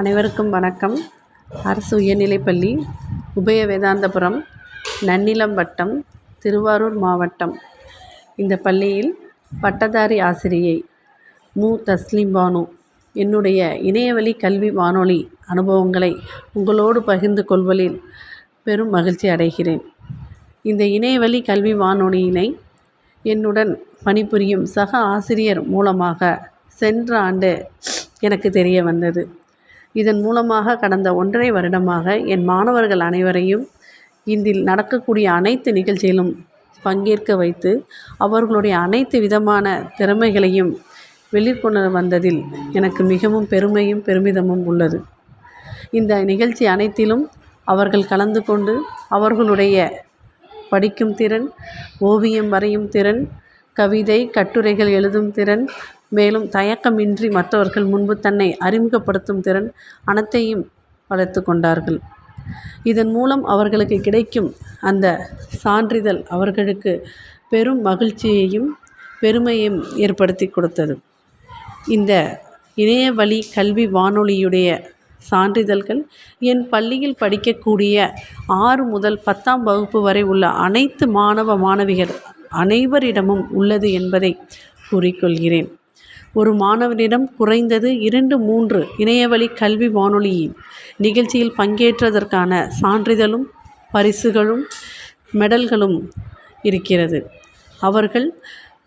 அனைவருக்கும் வணக்கம். அரசு உயர்நிலைப்பள்ளி உபய வேதாந்தபுரம் நன்னிலம் வட்டம் திருவாரூர் மாவட்டம். இந்த பள்ளியில் பட்டதாரி ஆசிரியை மு. தஸ்லீம் பானு. என்னுடைய இணையவழி கல்வி வானொலி அனுபவங்களை உங்களோடு பகிர்ந்து கொள்வதில் பெரும் மகிழ்ச்சி அடைகிறேன். இந்த இணையவழி கல்வி வானொலியினை என்னுடன் பணிபுரியும் சக ஆசிரியர் மூலமாக சென்ற ஆண்டு எனக்கு தெரிய வந்தது. இதன் மூலமாக கடந்த ஒன்றரை வருடமாக என் மாணவர்கள் அனைவரையும் இதில் நடக்கக்கூடிய அனைத்து நிகழ்ச்சியிலும் பங்கேற்க வைத்து அவர்களுடைய அனைத்து விதமான திறமைகளையும் வெளிக்கொண்டு வந்ததில் எனக்கு மிகவும் பெருமையும் பெருமிதமும் உள்ளது. இந்த நிகழ்ச்சி அனைத்திலும் அவர்கள் கலந்து கொண்டு அவர்களுடைய படிக்கும் திறன் ஓவியம் வரையும் திறன் கவிதை கட்டுரைகள் எழுதும் திறன் மேலும் தயக்கமின்றி மற்றவர்கள் முன்பு தன்னை அறிமுகப்படுத்தும் திறன் அனைத்தையும் வளர்த்து கொண்டார்கள். இதன் மூலம் அவர்களுக்கு கிடைக்கும் அந்த சான்றிதழ் அவர்களுக்கு பெரும் மகிழ்ச்சியையும் பெருமையும் ஏற்படுத்தி கொடுத்தது. இந்த இணையவழி கல்வி வானொலியுடைய சான்றிதழ்கள் என் பள்ளியில் படிக்கக்கூடிய ஆறு முதல் பத்தாம் வகுப்பு வரை உள்ள அனைத்து மாணவ மாணவிகள் அனைவரிடமும் உள்ளது என்பதை கூறிக்கொள்கிறேன். ஒரு மாணவனிடம் குறைந்தது இரண்டு மூன்று இணையவழி கல்வி வானொலி நிகழ்ச்சியில் பங்கேற்றதற்கான சான்றிதழும் பரிசுகளும் மெடல்களும் இருக்கிறது. அவர்கள்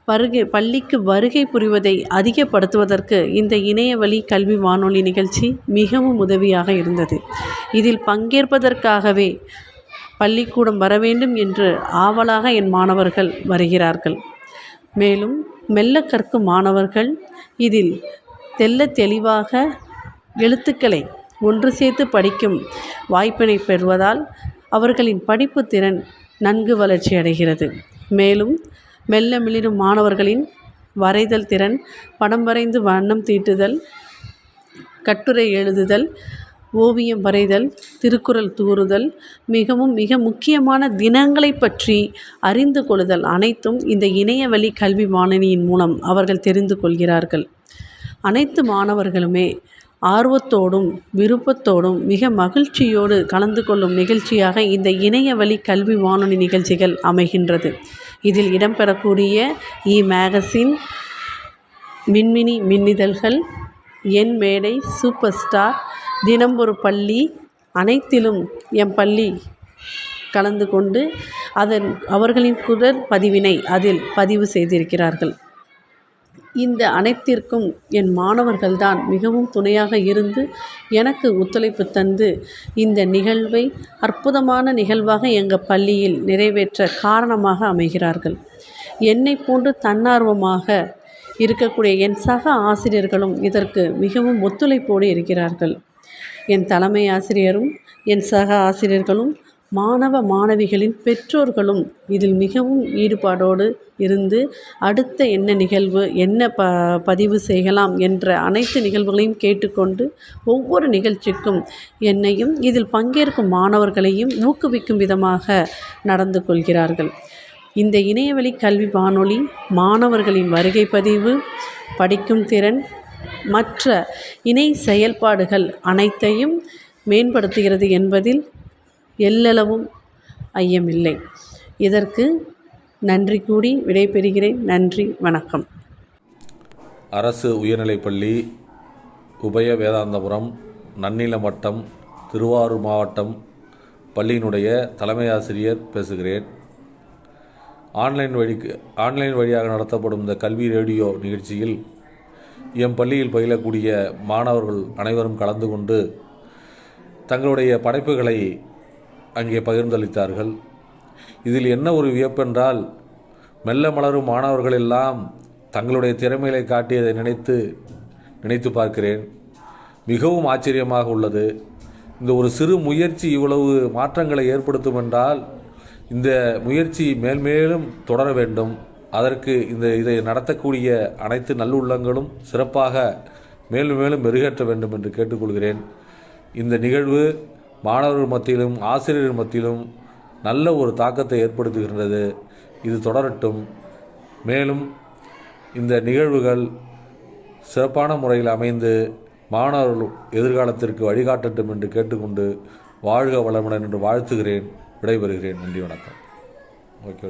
வருகை பள்ளிக்கு வருகை புரிவதை அதிகப்படுத்துவதற்கு இந்த இணையவழி கல்வி வானொலி நிகழ்ச்சி மிகவும் உதவியாக இருந்தது. இதில் பங்கேற்பதற்காகவே பள்ளிக்கூடம் வர வேண்டும் என்று ஆவலாக என் மாணவர்கள் வருகிறார்கள். மேலும் மெல்ல கற்கும் மாணவர்கள் இதில் தெல்ல தெளிவாக எழுத்துக்களை ஒன்று சேர்த்து படிக்கும் வாய்ப்பினை பெறுவதால் அவர்களின் படிப்பு திறன் நன்கு வளர்ச்சி அடைகிறது. மேலும் மெல்ல மிளிரும் மாணவர்களின் வரைதல் திறன் படம் வரைந்து வண்ணம் தீட்டுதல் கட்டுரை எழுதுதல் ஓவியம் வரைதல் திருக்குறள் தூறுதல் மிகவும் மிக முக்கியமான தினங்களை பற்றி அறிந்து கொள்ளுதல் அனைத்தும் இந்த இணையவழி கல்வி வானொலியின் மூலம் அவர்கள் தெரிந்து கொள்கிறார்கள். அனைத்து மாணவர்களுமே ஆர்வத்தோடும் விருப்பத்தோடும் மிக மகிழ்ச்சியோடு கலந்து கொள்ளும் நிகழ்ச்சியாக இந்த இணையவழி கல்வி வானொலி நிகழ்ச்சிகள் அமைகின்றது. இதில் இடம்பெறக்கூடிய இ மேகசின் மின்மினி மின்னிதழ்கள் என் மேடை சூப்பர் ஸ்டார் தினம் ஒரு பள்ளி அனைத்திலும் என் பள்ளி கலந்து கொண்டு அதன் அவர்களின் குரல் பதிவினை அதில் பதிவு செய்திருக்கிறார்கள். இந்த அனைத்திற்கும் என் மாணவர்கள்தான் மிகவும் துணையாக இருந்து எனக்கு ஒத்துழைப்பு தந்து இந்த நிகழ்வை அற்புதமான நிகழ்வாக எங்கள் பள்ளியில் நிறைவேற்ற காரணமாக அமைகிறார்கள். என்னை போன்று தன்னார்வமாக இருக்கக்கூடிய என் சக ஆசிரியர்களும் இதற்கு மிகவும் ஒத்துழைப்போடு இருக்கிறார்கள். என் தலைமை ஆசிரியரும் என் சக ஆசிரியர்களும் மாணவ மாணவிகளின் பெற்றோர்களும் இதில் மிகவும் ஈடுபாடோடு இருந்து அடுத்த என்ன நிகழ்வு என்ன ப பதிவு செய்யலாம் என்ற அனைத்து நிகழ்வுகளையும் கேட்டுக்கொண்டு ஒவ்வொரு நிகழ்ச்சிக்கும் என்னையும் இதில் பங்கேற்கும் மாணவர்களையும் ஊக்குவிக்கும் விதமாக நடந்து கொள்கிறார்கள். இந்த இணையவழி கல்வி வானொலி மாணவர்களின் வருகை பதிவு படிக்கும் திறன் மற்ற இணை செயல்பாடுகள் அனைத்தையும் மேம்படுத்துகிறது என்பதில் எல்லளவும் ஐயமில்லை. இதற்கு நன்றி கூடி விடைபெறுகிறேன். நன்றி வணக்கம். அரசு உயர்நிலைப்பள்ளி உபய வேதாந்தபுரம் நன்னில மட்டம் திருவாரூர் மாவட்டம் பள்ளியினுடைய தலைமை ஆசிரியர் பேசுகிறேன். ஆன்லைன் வழிக்கு ஆன்லைன் வழியாக நடத்தப்படும் இந்த கல்வி ரேடியோ நிகழ்ச்சியில் எம் பள்ளியில் பயிலக்கூடிய மாணவர்கள் அனைவரும் கலந்து கொண்டு தங்களுடைய படைப்புகளை அங்கே பகிர்ந்தளித்தார்கள். இதில் என்ன ஒரு வியப்பென்றால் மெல்ல மலரும் மாணவர்கள் எல்லாம் தங்களுடைய திறமைகளை காட்டியதை நினைத்து நினைத்து பார்க்கிறேன். மிகவும் ஆச்சரியமாக உள்ளது. இந்த ஒரு சிறு முயற்சி இவ்வளவு மாற்றங்களை ஏற்படுத்தும் என்றால் இந்த முயற்சி மேல்மேலும் தொடர வேண்டும். அதற்கு இந்த இதை நடத்தக்கூடிய அனைத்து நல்லுள்ளங்களும் சிறப்பாக மேலும் மேலும் மெருகேற்ற வேண்டும் என்று கேட்டுக்கொள்கிறேன். இந்த நிகழ்வு மாணவர்கள் மத்தியிலும் ஆசிரியர்கள் மத்தியிலும் நல்ல ஒரு தாக்கத்தை ஏற்படுத்துகின்றது. இது தொடரட்டும். மேலும் இந்த நிகழ்வுகள் சிறப்பான முறையில் அமைந்து மாணவர்கள் எதிர்காலத்திற்கு வழிகாட்டட்டும் என்று கேட்டுக்கொண்டு வாழ்க வளமுடன் என்று வாழ்த்துகிறேன் விடைபெறுகிறேன். நன்றி வணக்கம். ஓகே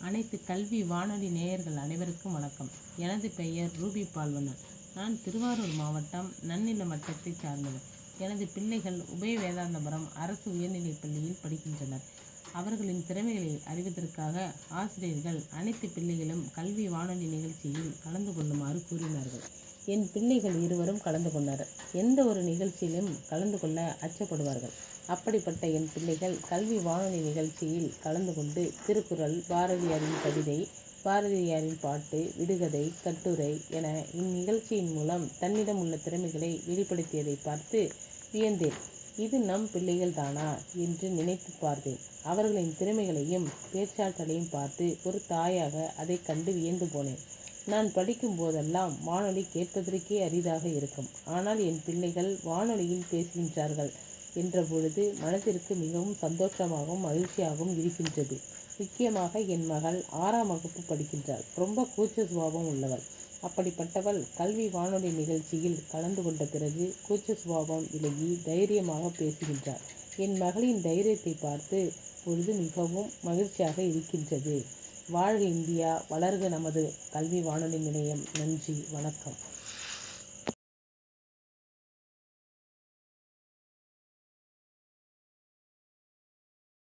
அனைத்து கல்வி வானொலி நேயர்கள் அனைவருக்கும் வணக்கம். எனது பெயர் ரூபி பால்வண்ணன். நான் திருவாரூர் மாவட்டம் நன்னில வட்டத்தைச் சார்ந்தவர் எனது பிள்ளைகள் உபய வேதாந்தபுரம் அரசு உயர்நிலைப் பள்ளியில் படிக்கின்றனர். அவர்களின் திறமைகளை அறிவதற்காக ஆசிரியர்கள் அனைத்து பிள்ளைகளும் கல்வி வானொலி நிகழ்ச்சியில் கலந்து கொள்ளுமாறு கூறினார்கள். என் பிள்ளைகள் இருவரும் கலந்து கொண்டனர். எந்த ஒரு நிகழ்ச்சியிலும் கலந்து கொள்ள அச்சப்படுவார்கள். அப்படிப்பட்ட என் பிள்ளைகள் கல்வி வானொலி நிகழ்ச்சியில் கலந்து கொண்டு திருக்குறள் பாரதியாரின் கவிதை பாரதியாரின் பாட்டு விடுகதை கட்டுரை என இந்நிகழ்ச்சியின் மூலம் தன்னிடம் உள்ள திறமைகளை வெளிப்படுத்தியதை பார்த்து வியந்தேன். இது நம் பிள்ளைகள் தானா என்று நினைத்து பார்த்தேன். அவர்களின் திறமைகளையும் பேச்சாற்றலையும் பார்த்து ஒரு தாயாக அதை கண்டு வியந்து போனேன். நான் படிக்கும் போதெல்லாம் வானொலி கேட்பதற்கே அரிதாக இருக்கும். ஆனால் என் பிள்ளைகள் வானொலியில் பேசுகின்றார்கள். என்ற பொழுது மனதிற்கு மிகவும் சந்தோஷமாகவும் மகிழ்ச்சியாகவும் இருக்கின்றது. முக்கியமாக என் மகள் ஆறாம் வகுப்பு படிக்கின்றாள். ரொம்ப கூச்ச சுபாவம் உள்ளவள். அப்படிப்பட்டவள் கல்வி வானொலி நிகழ்ச்சியில் கலந்து கொண்ட பிறகு கூச்ச சுபாவம் விலகி தைரியமாக பேசுகின்றாள். என் மகளின் தைரியத்தை பார்த்து பொழுது மிகவும் மகிழ்ச்சியாக இருக்கின்றது. வாழ்க இந்தியா வளர்க நமது கல்வி வானொலி நிலையம். நன்றி வணக்கம்.